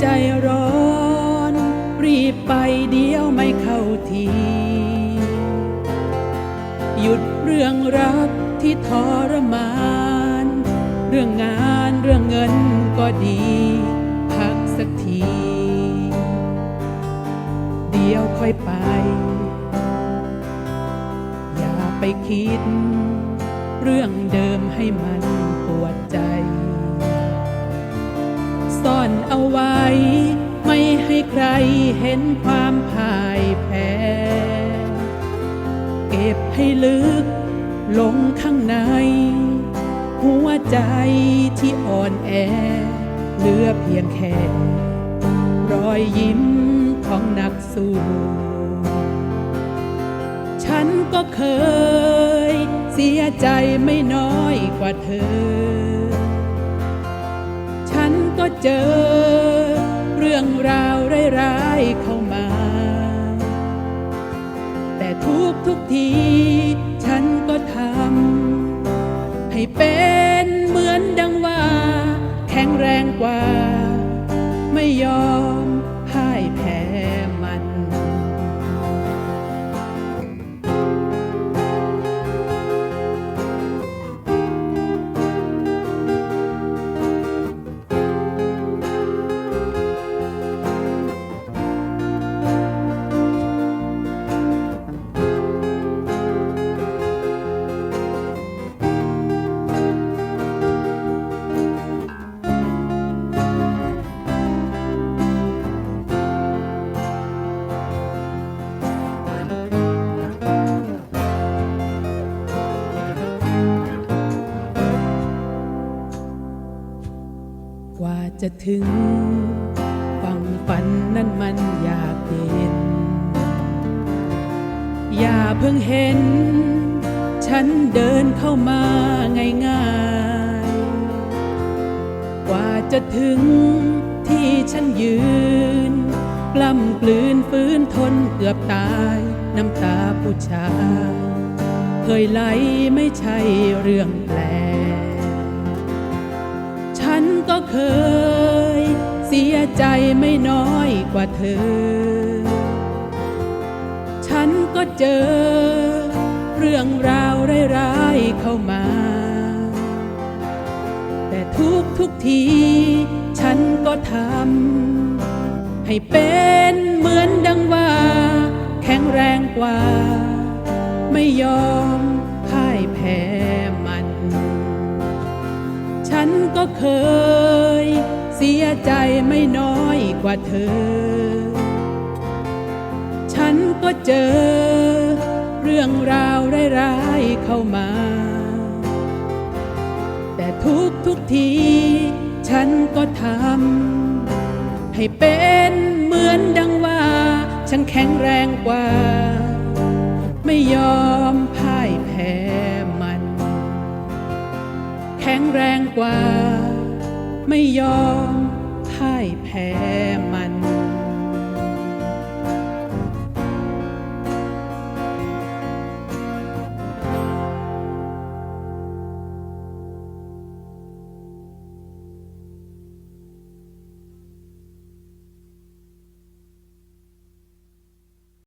ใจร้อน รีบไปเดียวไม่เข้าที หยุดเรื่องรักที่ทรมาน เรื่องงานเรื่องเงินก็ดี พักสักที เดียวค่อยไป อย่าไปคิด เรื่องเดิมให้มันปวดใจ ซ่อนเอาไว้ ไม่ให้ใครเห็นความพ่ายแพ้เก็บให้ลึกลงข้างใน หัวใจที่อ่อนแอ เหลือเพียงแค่รอยยิ้มของนักสู้ฉันก็เคยเสียใจไม่น้อยกว่าเธอ ก็เจอ เรื่องราวร้ายๆเข้ามา แต่ทุกทุกทีฉันก็ทำให้เป็นเหมือนดังว่า แข็งแรงกว่า ไม่ยอม กว่าจะถึงฝั่งฝันนั้นมันอยากเห็น อย่าเพิ่งเห็น ฉันเดินเข้ามาง่ายๆ กว่าจะถึงที่ฉันยืนกล้ำกลืนฟื้นทนเกือบตาย น้ำตาผู้ชาย เคยไหลไม่ใช่เรื่องแปลก นก็เคย เสียใจไม่น้อยกว่าเธอ ฉันก็เจอ เรื่องราวร้ายๆเข้ามา แต่ทุกทุกที ฉันก็ทำให้เป็นเหมือนดังว่า แข็งแรงกว่า ไม่ยอม ก็เคย เสียใจไม่น้อยกว่าเธอ ฉันก็เจอ เรื่องราวร้ายๆเข้ามา แต่ทุกทุกที ฉันก็ทำให้เป็นเหมือนดังว่า ฉันแข็งแรงกว่า ไม่ยอมพ่ายแพ้ ข็งแรงกว่า ไม่ยอมพ่ายแพ้มัน